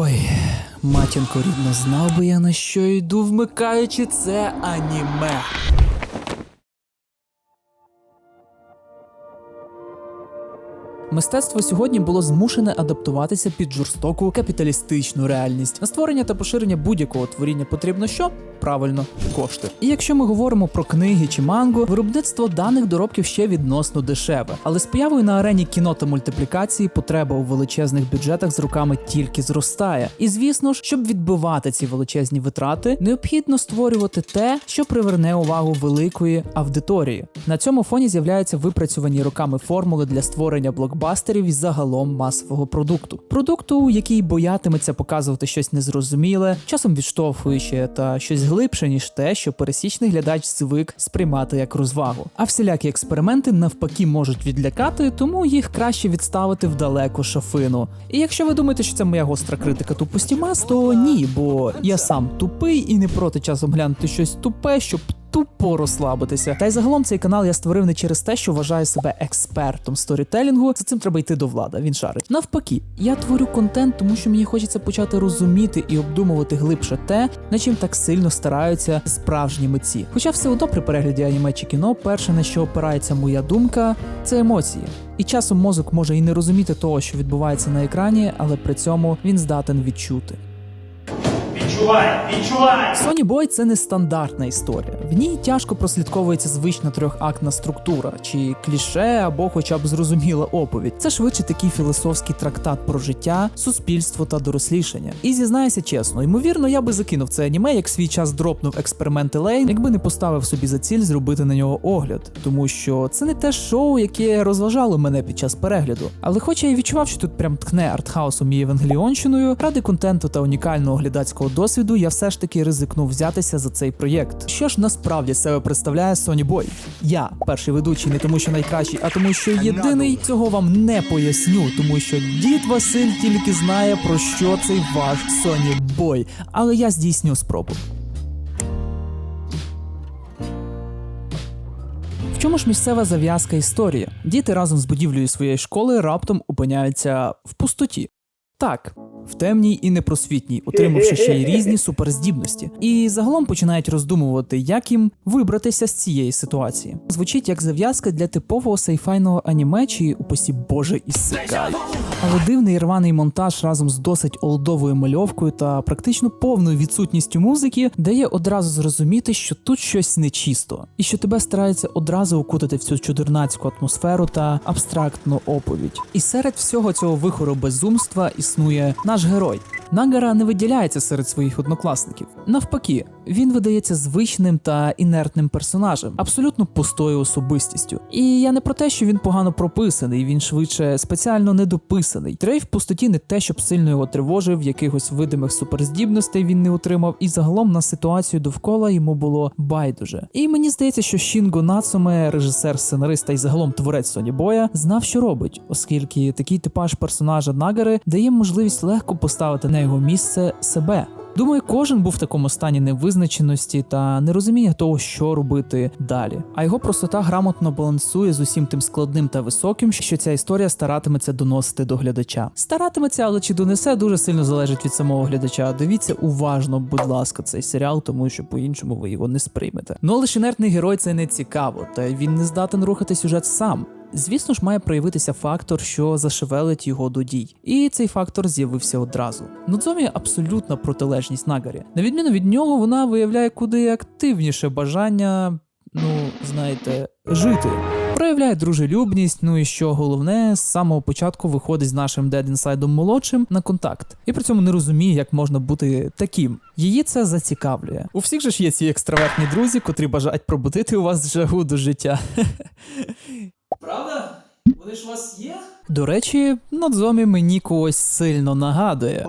Ой, матінко рідно, знав би я на що йду, вмикаючи це аніме. Мистецтво сьогодні було змушене адаптуватися під жорстоку капіталістичну реальність. На створення та поширення будь-якого творіння потрібно що? Правильно, кошти. І якщо ми говоримо про книги чи манго, виробництво даних доробків ще відносно дешеве. Але з появою на арені кіно та мультиплікації потреба у величезних бюджетах з роками тільки зростає. І звісно ж, щоб відбивати ці величезні витрати, необхідно створювати те, що приверне увагу великої аудиторії. На цьому фоні з'являються випрацьовані роками формули для створення блокбастерів і загалом масового продукту. Продукту, який боятиметься показувати щось незрозуміле, часом відштовхуюче та щось глибше, ніж те, що пересічний глядач звик сприймати як розвагу. А всілякі експерименти навпаки можуть відлякати, тому їх краще відставити в далеку шафину. І якщо ви думаєте, що це моя гостра критика тупості мас, то ні, бо я сам тупий і не проти часом глянути щось тупе, щоб тупо розслабитися. Та й загалом цей канал я створив не через те, що вважаю себе експертом сторітелінгу. За цим треба йти до влада. Він шарить. Навпаки, я творю контент, тому що мені хочеться почати розуміти і обдумувати глибше те, на чим так сильно стараються справжні митці. Хоча все одно при перегляді аніме чи кіно, перше на що опирається моя думка, це емоції. І часом мозок може і не розуміти того, що відбувається на екрані, але при цьому він здатен відчути. Відчувай, відчувай! Sony Boy це не стандартна історія. В ній тяжко прослідковується звична трьохактна структура, чи кліше, або хоча б зрозуміла оповідь. Це швидше такий філософський трактат про життя, суспільство та дорослішання. І зізнаюся чесно, ймовірно, я би закинув це аніме, як свій час дропнув експерименти Лейн, якби не поставив собі за ціль зробити на нього огляд, тому що це не те шоу, яке розважало мене під час перегляду. Але хоч я відчував, що тут прям ткне артхаусом і евангеліонщиною, ради контенту та унікального глядацького досвіду я все ж таки ризикнув взятися за цей проєкт. Що ж насправді себе представляє Sony Boy? Я перший ведучий не тому, що найкращий, а тому, що єдиний цього вам не поясню, тому що дід Василь тільки знає про що цей ваш Sony Boy. Але я здійсню спробу. В чому ж місцева зав'язка історії? Діти разом з будівлею своєї школи раптом опиняються в пустоті. Так, в темній і непросвітній, отримавши ще й різні суперздібності, і загалом починають роздумувати, як їм вибратися з цієї ситуації. Звучить як зав'язка для типового сайфайного аніме чи упасі Боже ісикай. Але дивний і рваний монтаж разом з досить олдовою мальовкою та практично повною відсутністю музики дає одразу зрозуміти, що тут щось нечисто, і що тебе стараються одразу окутати в цю чудернацьку атмосферу та абстрактну оповідь. І серед всього цього вихору безумства існує наш герой. Нагара не виділяється серед своїх однокласників. Навпаки, він видається звичним та інертним персонажем, абсолютно пустою особистістю. І я не про те, що він погано прописаний, він швидше спеціально недописаний. Трей в пустоті не те, щоб сильно його тривожив, якихось видимих суперздібностей він не отримав, і загалом на ситуацію довкола йому було байдуже. І мені здається, що Шінго Нацуме, режисер, сценарист й загалом творець Соні Боя, знав, що робить, оскільки такий типаж персонажа Нагари дає можливість легко поставити на його місце себе. Думаю, кожен був в такому стані невизначеності та нерозуміння того, що робити далі. А його простота грамотно балансує з усім тим складним та високим, що ця історія старатиметься доносити до глядача. Старатиметься, але чи донесе дуже сильно залежить від самого глядача. Дивіться уважно, будь ласка, цей серіал, тому що по-іншому ви його не сприймете. Ну але ж інертний герой це не цікаво, та він не здатен рухати сюжет сам. Звісно ж, має проявитися фактор, що зашевелить його до дій, і цей фактор з'явився одразу. Нодзомі абсолютна протилежність Нагарі. На відміну від нього, вона виявляє куди активніше бажання, ну знаєте, жити. Проявляє дружелюбність, ну і що головне, з самого початку виходить з нашим Inside молодшим на контакт, і при цьому не розуміє, як можна бути таким. Її це зацікавлює. У всіх же ж є ці екстравертні друзі, котрі бажають пробудити у вас жагу до життя. Правда? Вони ж у вас є? До речі, Нодзомі мені когось сильно нагадує.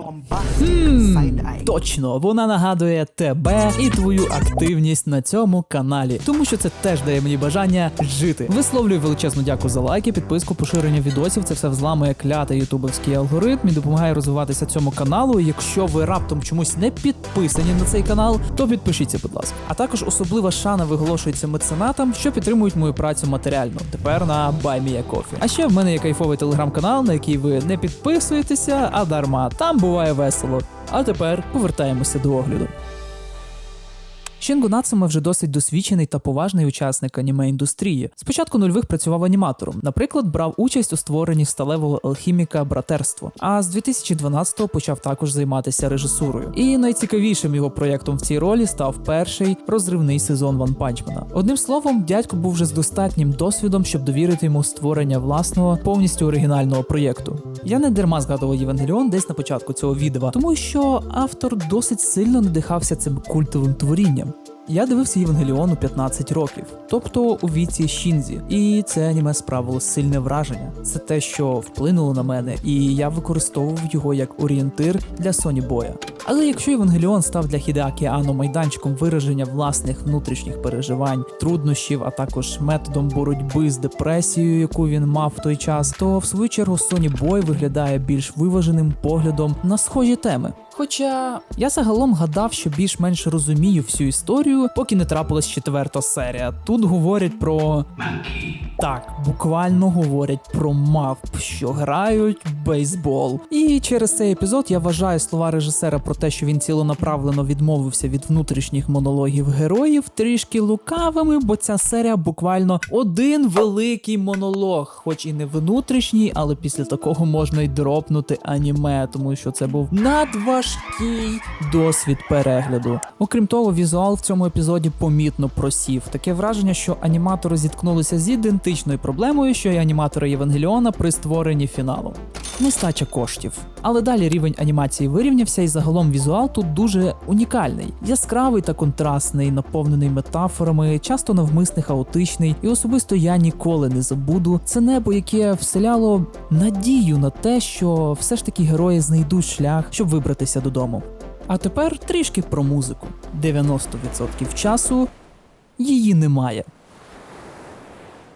Хм, точно, вона нагадує тебе і твою активність на цьому каналі, тому що це теж дає мені бажання жити. Висловлюю величезну дяку за лайки, підписку, поширення відосів. Це все взламує клятий ютубовський алгоритм і допомагає розвиватися цьому каналу. Якщо ви раптом чомусь не підписані на цей канал, то підпишіться, будь ласка. А також особлива шана виголошується меценатам, що підтримують мою працю матеріально. Тепер на BuyMeACoffee. А ще в мене є кайфовий телеграм телеграм-канал, на який ви не підписуєтеся, а дарма. Там буває весело. А тепер повертаємося до огляду. Шінго Нацуме вже досить досвідчений та поважний учасник аніме індустрії. Спочатку нульових працював аніматором. Наприклад, брав участь у створенні сталевого алхіміка Братерство. А з 2012-го почав також займатися режисурою. І найцікавішим його проєктом в цій ролі став перший розривний сезон Ван Панчмена. Одним словом, дядько був вже з достатнім досвідом, щоб довірити йому створення власного повністю оригінального проєкту. Я не дарма згадував Євангеліон десь на початку цього відео, тому що автор досить сильно надихався цим культовим творінням. Я дивився Євангеліон у 15 років, тобто у віці Шінзі, і це аніме справило сильне враження. Це те, що вплинуло на мене, і я використовував його як орієнтир для Соні Боя. Але якщо Євангеліон став для Хідеакі Ано майданчиком вираження власних внутрішніх переживань, труднощів, а також методом боротьби з депресією, яку він мав в той час, то в свою чергу Соні Бой виглядає більш виваженим поглядом на схожі теми. Хоча я загалом гадав, що більш-менш розумію всю історію, поки не трапилась четверта серія. Тут говорять про так, буквально говорять про мавп, що грають бейсбол. І через цей епізод я вважаю слова режисера про те, що він цілонаправлено відмовився від внутрішніх монологів героїв, трішки лукавими, бо ця серія буквально один великий монолог, хоч і не внутрішній, але після такого можна й дропнути аніме, тому що це був надважкий досвід перегляду. Окрім того, візуал в цьому епізоді помітно просів. Таке враження, що аніматори зіткнулися з ідентичною проблемою, що й аніматори Євангеліона при створенні фіналу. Нестача коштів. Але далі рівень анімації вирівнявся, і загалом візуал тут дуже унікальний, яскравий та контрастний, наповнений метафорами, часто навмисний, хаотичний, і особисто я ніколи не забуду це небо, яке вселяло надію на те, що все ж таки герої знайдуть шлях, щоб вибратися додому. А тепер трішки про музику. 90% часу її немає.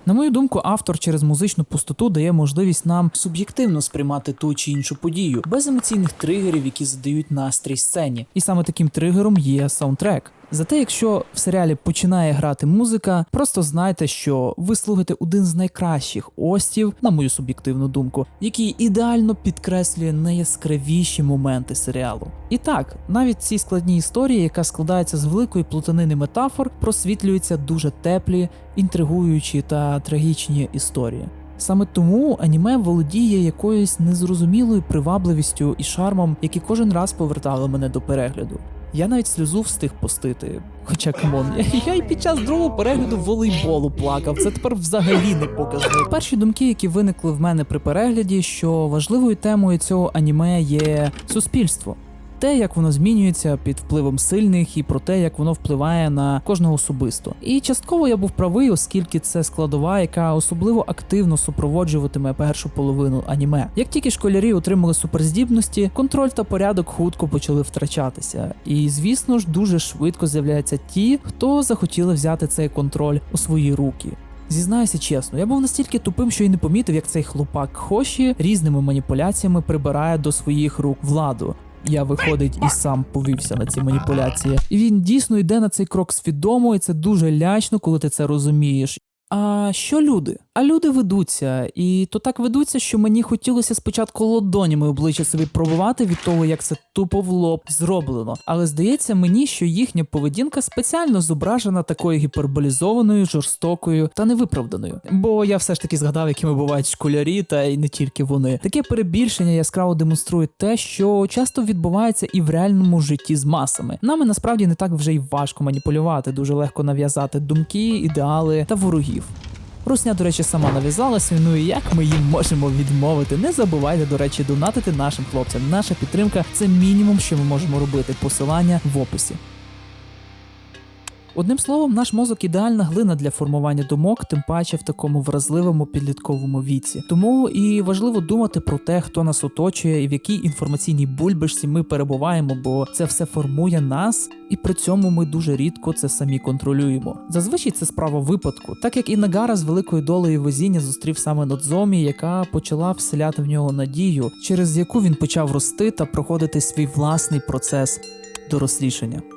На мою думку, автор через музичну пустоту дає можливість нам суб'єктивно сприймати ту чи іншу подію, без емоційних тригерів, які задають настрій сцені. І саме таким тригером є саундтрек. Зате, якщо в серіалі починає грати музика, просто знайте, що ви слухаєте один з найкращих остів, на мою суб'єктивну думку, який ідеально підкреслює найяскравіші моменти серіалу. І так, навіть в цій складній історії, яка складається з великої плутанини метафор, просвітлюються дуже теплі, інтригуючі та трагічні історії. Саме тому аніме володіє якоюсь незрозумілою привабливістю і шармом, які кожен раз повертали мене до перегляду. Я навіть сльозу встиг пустити. Хоча камон, я, й під час другого перегляду волейболу плакав. Це тепер взагалі не показник. Перші думки, які виникли в мене при перегляді, що важливою темою цього аніме є суспільство. Те, як воно змінюється під впливом сильних, і про те, як воно впливає на кожного особисто. І частково я був правий, оскільки це складова, яка особливо активно супроводжуватиме першу половину аніме. Як тільки школярі отримали суперздібності, контроль та порядок хутко почали втрачатися. І звісно ж, дуже швидко з'являються ті, хто захотіли взяти цей контроль у свої руки. Зізнаюся чесно, я був настільки тупим, що й не помітив, як цей хлопак Хоші різними маніпуляціями прибирає до своїх рук владу. Я виходить і сам повівся на ці маніпуляції. І він дійсно йде на цей крок свідомо, і це дуже лячно, коли ти це розумієш. А що люди? А люди ведуться, і то так ведуться, що мені хотілося спочатку лодонями обличчя собі пробувати від того, як це тупо в лоб зроблено. Але здається мені, що їхня поведінка спеціально зображена такою гіперболізованою, жорстокою та невиправданою. Бо я все ж таки згадав, якими бувають школярі, та й не тільки вони. Таке перебільшення яскраво демонструє те, що часто відбувається і в реальному житті з масами. Нами насправді не так вже й важко маніпулювати, дуже легко нав'язати думки, ідеали та ворогів. Русня, до речі, сама нав'язалася. Ну і як ми їм можемо відмовити? Не забувайте, до речі, донатити нашим хлопцям. Наша підтримка це мінімум, що ми можемо робити. Посилання в описі. Одним словом, наш мозок ідеальна глина для формування думок, тим паче в такому вразливому підлітковому віці. Тому і важливо думати про те, хто нас оточує і в якій інформаційній бульбашці ми перебуваємо, бо це все формує нас, і при цьому ми дуже рідко це самі контролюємо. Зазвичай це справа випадку, так як і Нагара з великою долею везіння зустрів саме Нодзомі, яка почала вселяти в нього надію, через яку він почав рости та проходити свій власний процес дорослішання.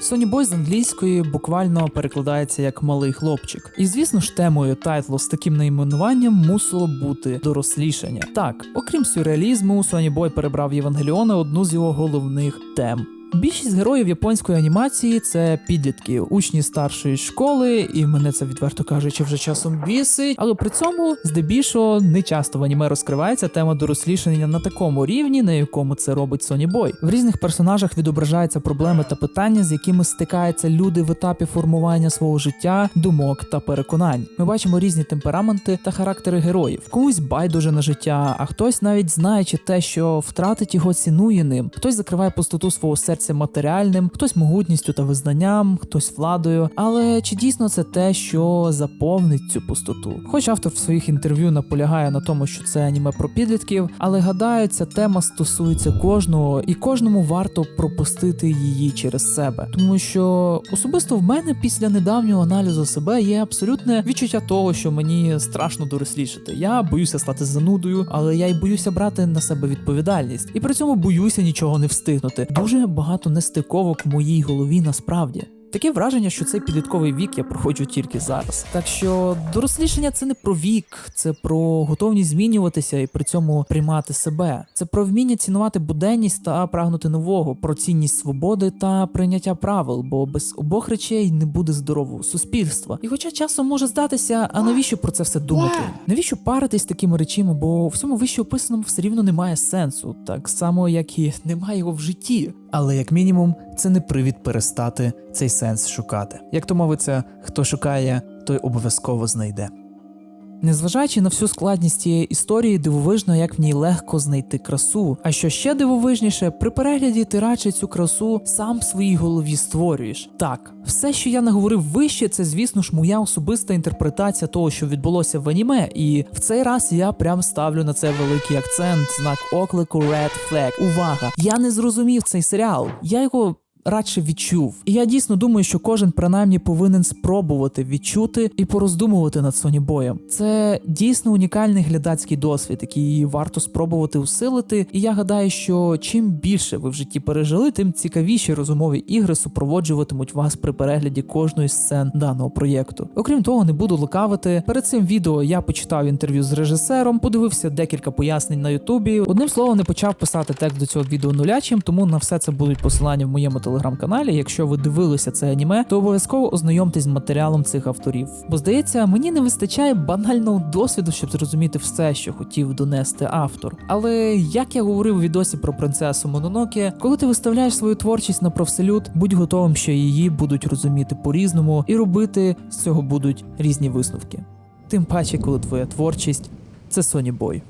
Соні Бой з англійської буквально перекладається як малий хлопчик. І звісно ж, темою тайтлу з таким найменуванням мусило бути дорослішання. Так, окрім сюрреалізму, Соні Бой перебрав Євангеліона одну з його головних тем. Більшість героїв японської анімації це підлітки, учні старшої школи, і мене це відверто кажучи вже часом бісить. Але при цьому, здебільшого, не часто в аніме розкривається тема дорослішання на такому рівні, на якому це робить Соні Бой. В різних персонажах відображаються проблеми та питання, з якими стикаються люди в етапі формування свого життя, думок та переконань. Ми бачимо різні темпераменти та характери героїв. Комусь байдуже на життя, а хтось навіть знаючи те, що втратить його цінує ним. Хтось закриває пустоту свого серця матеріальним, хтось могутністю та визнанням, хтось владою. Але чи дійсно це те, що заповнить цю пустоту? Хоч автор в своїх інтерв'ю наполягає на тому, що це аніме про підлітків, але гадаю, ця тема стосується кожного, і кожному варто пропустити її через себе, тому що особисто в мене після недавнього аналізу себе є абсолютне відчуття того, що мені страшно дорослішати. Я боюся стати занудою, але я й боюся брати на себе відповідальність, і при цьому боюся нічого не встигнути. Дуже багато нестиковок в моїй голові насправді. Таке враження, що цей підлітковий вік я проходжу тільки зараз. Так що дорослішання це не про вік, це про готовність змінюватися і при цьому приймати себе. Це про вміння цінувати буденність та прагнути нового, про цінність свободи та прийняття правил, бо без обох речей не буде здорового суспільства. І хоча часом може здатися, а навіщо про це все думати? Навіщо паритись такими речами? Бо всьому вище описаному все рівно немає сенсу, так само як і немає його в житті. Але як мінімум, це не привід перестати цей сенс шукати. Як то мовиться, хто шукає, той обов'язково знайде. Незважаючи на всю складність цієї історії, дивовижно, як в ній легко знайти красу. А що ще дивовижніше, при перегляді ти радше цю красу сам в своїй голові створюєш. Так, все, що я наговорив вище, це звісно ж моя особиста інтерпретація того, що відбулося в аніме, і в цей раз я прям ставлю на це великий акцент, знак оклику Red Flag. Увага! Я не зрозумів цей серіал. Я його радше відчув. І я дійсно думаю, що кожен принаймні повинен спробувати відчути і пороздумувати над Сонібоєм. Це дійсно унікальний глядацький досвід, який варто спробувати усилити. І я гадаю, що чим більше ви в житті пережили, тим цікавіші розумові ігри супроводжуватимуть вас при перегляді кожної сцен даного проєкту. Окрім того, не буду лукавити. Перед цим відео я почитав інтерв'ю з режисером, подивився декілька пояснень на Ютубі. Одним словом, не почав писати текст до цього відео нулячим, тому на все це будуть посилання в моєму телеграм-каналі. Якщо ви дивилися це аніме, то обов'язково ознайомтесь з матеріалом цих авторів. Бо здається, мені не вистачає банального досвіду, щоб зрозуміти все, що хотів донести автор. Але як я говорив у відосі про принцесу Мононоке, коли ти виставляєш свою творчість на профселют, будь готовим, що її будуть розуміти по-різному, і робити з цього будуть різні висновки. Тим паче, коли твоя творчість це Соні Бой.